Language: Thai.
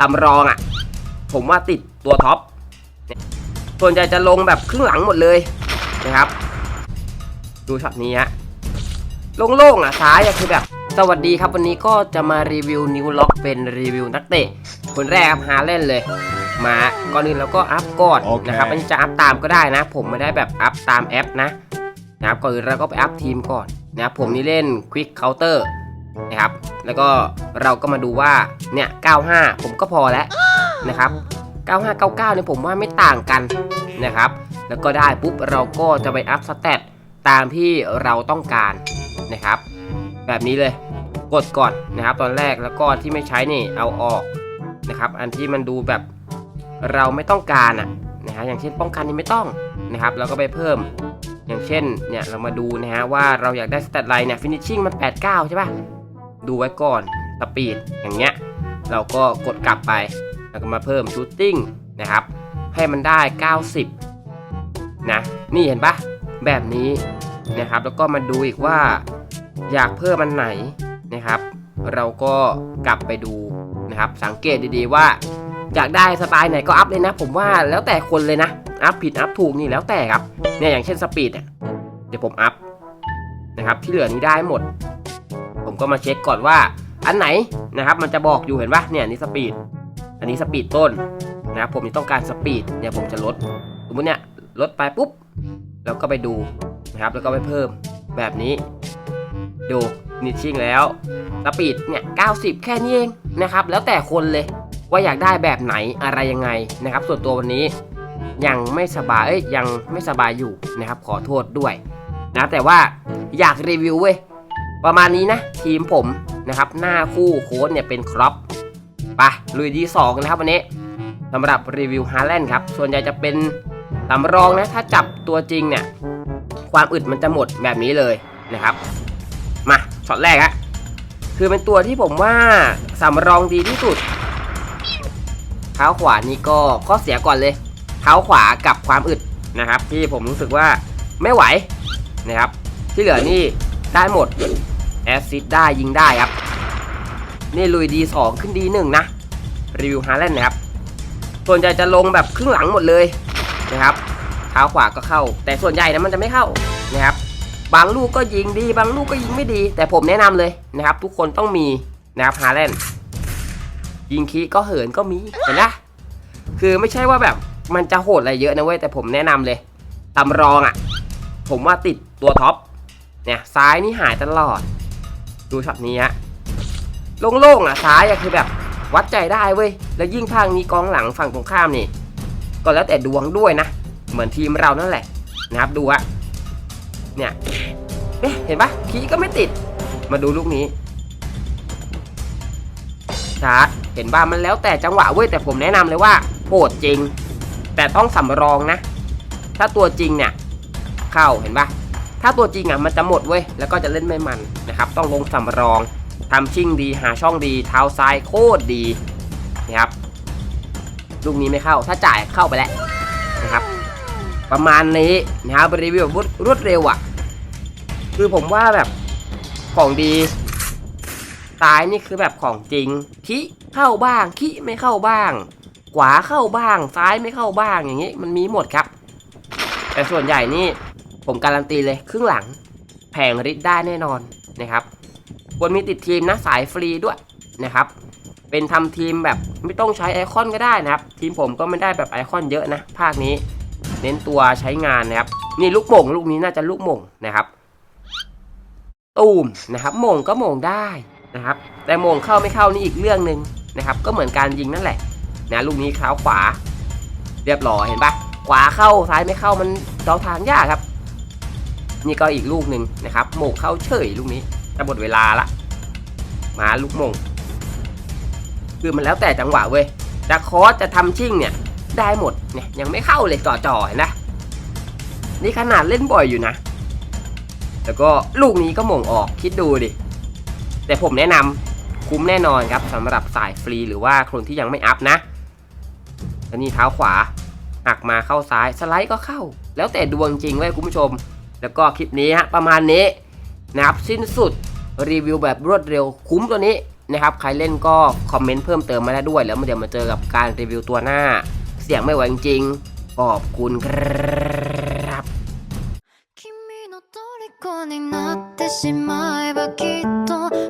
ตำรองอะ ผมว่าติดตัวท็อปเนี่ยส่วนใหญ่จะลงแบบครึ่งหลังหมดเลยนะครับ ดูช็อตนี้ฮะโล่งๆอะซ้ายอะคือแบบ สวัสดีครับวันนี้ก็จะมารีวิวนิวล็อกเป็นรีวิวนักเตะ คนแรกครับฮาเล่นเลย มาก่อนอื่นเราก็อัพก่อนโอเคนะครับอันนี้จะอัพตามก็ได้นะ ผมไม่ได้แบบอัพตามแอปนะนะครับก่อนอื่นเราก็ไปอัพทีมก่อนนะครับผมนี่เล่น Quick Counter น นะครับ แล้วก็เราก็มาดูว่าเนี่ย95 ผมก็พอแล้วนะครับ95 99เนี่ยผมว่าไม่ต่างกันนะครับ แล้วก็ได้ปุ๊บเราก็จะไปอัพสเตตตามที่เราต้องการนะครับ แบบนี้เลยกดก่อนนะครับ ตอนแรกแล้วก็ที่ไม่ใช้นี่เอาออกนะครับ อันที่มันดูแบบเราไม่ต้องการอะนะฮะอย่างเช่นป้องกันนี่ไม่ต้องนะครับแล้วก็ไปเพิ่ม อย่างเช่นเนี่ยเรามาดูนะฮะว่าเราอยากได้สเตตไลน์เนี่ยฟินิชชิ่งมัน 89 ใช่ป่ะ ดูไว้ก่อนสปีดอย่างเงี้ยเราก็กดกลับไป แล้วก็มาเพิ่มชูตติ้งนะครับ ให้มันได้ 90 นะ นี่เห็นปะแบบนี้นะครับ แล้วก็มาดูอีกว่าอยากเพิ่มมันไหนนะครับ เราก็กลับไปดูนะครับ สังเกตดีๆว่า อยากได้สไตล์ไหนก็อัพเลยนะ ผมว่าแล้วแต่คนเลยนะ อัพผิดอัพถูกนี่แล้วแต่ครับ เนี่ยอย่างเช่นสปีดเนี่ยเดี๋ยวผมอัพนะครับ ที่เหลือนี้ได้หมด ก็มาเช็คก่อนว่า อันไหนนะครับมันจะบอกอยู่เห็นปะเนี่ยนนี่สปีดอันนี้สปีดต้นนะครับผมนี่ต้องการสปีดเนี่ยผมจะลดสมมติเนี่ยลดไปปุ๊บแล้วก็ไปดูนะครับแล้วก็ไปเพิ่มแบบนี้ ดูนิชชิ่งแล้วสปีดเนี่ย90 แค่นี้เองนะครับ แล้วแต่คนเลยว่าอยากได้แบบไหนอะไรยังไงนะครับ ส่วนตัววันนี้ยังไม่สบายเอ้ยยังไม่สบายอยู่นะครับ ขอโทษด้วยนะแต่ว่าอยากรีวิวเว้ย ประมาณนี้นะ ทีมผมนะครับ หน้าคู่โค้ดเนี่ยเป็นครอปไปลุยดีสองนะครับวันนี้สำหรับรีวิวฮาแลนด์ครับ ส่วนใหญ่จะเป็นสำรองนะ ถ้าจับตัวจริงเนี่ย ความอึดมันจะหมดแบบนี้เลยนะครับ มาช็อตแรกฮะคือเป็นตัวที่ผมว่าสำรองดีที่สุด เท้าขวานี่ก็ข้อเสียก่อนเลย เท้าขวากับความอึดนะครับ ที่ผมรู้สึกว่าไม่ไหวนะครับ ที่เหลือนี่ ได้หมด แอสซิดได้ยิงได้ครับ นี่ลุยดีสองขึ้นดีหนึ่งนะ รีวิวฮาแลนด์นะครับ ส่วนใหญ่จะลงแบบครึ่งหลังหมดเลยนะครับ เท้าขวาก็เข้า แต่ส่วนใหญ่นะมันจะไม่เข้านะครับ บางลูกก็ยิงดี บางลูกก็ยิงไม่ดี แต่ผมแนะนำเลยนะครับ ทุกคนต้องมีนะครับฮาแลนด์ยิงคีก็เหินก็มีเห็นนะคือไม่ใช่ว่าแบบมันจะโหดอะไรเยอะนะเว้ยแต่ผมแนะนำเลยตำรองอะ ผมว่าติดตัวท็อป เนี่ยซ้ายนี่หายตลอด ดูช็อตนี้ฮะโล่งๆอะซ้ายอะคือแบบวัดใจได้เว้ย แล้วยิ่งทางนี้กองหลังฝั่งตรงข้ามนี่ ก็แล้วแต่ดวงด้วยนะ เหมือนทีมเรานั่นแหละนะครับดูอะเนี่ยเห็นปะคีก็ไม่ติด มาดูลูกนี้ชาร์จเห็นบ้ามันแล้วแต่จังหวะเว้ยแต่ผมแนะนำเลยว่าโหดจริง แต่ต้องสำรองนะ ถ้าตัวจริงเนี่ย เข้าเห็นปะ ถ้าตัวจริงอะมันจะหมดเว้ยแล้วก็จะเล่นไม่มันนะครับต้องลงสำรองทำชิ่งดีหาช่องดีเท้าซ้ายโคตรดีนะครับลูกนี้ไม่เข้าถ้าจ่ายเข้าไปแล้วนะครับ ประมาณนี้นะครับรีวิวแบบรวดเร็วอะ คือผมว่าแบบของดีซ้ายนี่คือแบบของจริงขี้เข้าบ้างขี้ไม่เข้าบ้าง ขวาเข้าบ้างซ้ายไม่เข้าบ้างอย่างนี้มันมีหมดครับ แต่ส่วนใหญ่นี่ ผมการันตีเลยครึ่งหลังแผงฤทธิ์ได้แน่นอนนะครับควรมีติดทีมนะสายฟรีด้วยนะครับ เป็นทำทีมแบบไม่ต้องใช้ไอคอนก็ได้นะครับ ทีมผมก็ไม่ได้แบบไอคอนเยอะนะ ภาคนี้ เน้นตัวใช้งานนะครับ นี่ลูกโม่งลูกนี้น่าจะลูกโม่งนะครับ ตูมนะครับโม่งก็โม่งได้นะครับ แต่โม่งเข้าไม่เข้านี่อีกเรื่องหนึ่งนะครับ ก็เหมือนการยิงนั่นแหละนะลูกนี้เท้าขวา เรียบร้อยเห็นปะขวาเข้าซ้ายไม่เข้ามันเดาทางยากครับ นี่ก็อีกลูกหนึ่งนะครับโหมกเข้าเฉยลูกนี้จะหมดเวลาละมาลูกโมงคือมันแล้วแต่จังหวะเว้ยจะคอสจะทำชิ่งเนี่ยได้หมดเนี่ยยังไม่เข้าเลยจ่อๆเห็นนะนี่ขนาดเล่นบ่อยอยู่นะ แล้วก็ลูกนี้ก็โมงออกคิดดูดิ แต่ผมแนะนำคุ้มแน่นอนครับสำหรับสายฟรีหรือว่าคนที่ยังไม่อัพนะอันนี้เท้าขวาหักมาเข้าซ้ายสไลด์ก็เข้า แล้วแต่ดวงจริงเว้ยคุณผู้ชม แล้วก็คลิปนี้ฮะประมาณนี้นะครับสิ้นสุดรีวิวแบบรวดเร็วคุ้มตัวนี้ นะครับ ใครเล่นก็คอมเมนต์เพิ่มเติมมาได้ด้วย แล้วมาเดี๋ยวมาเจอกับการรีวิวตัวหน้า เสียงไม่ไหวจริงๆขอบคุณครับ 君の虜になってしまえばきっと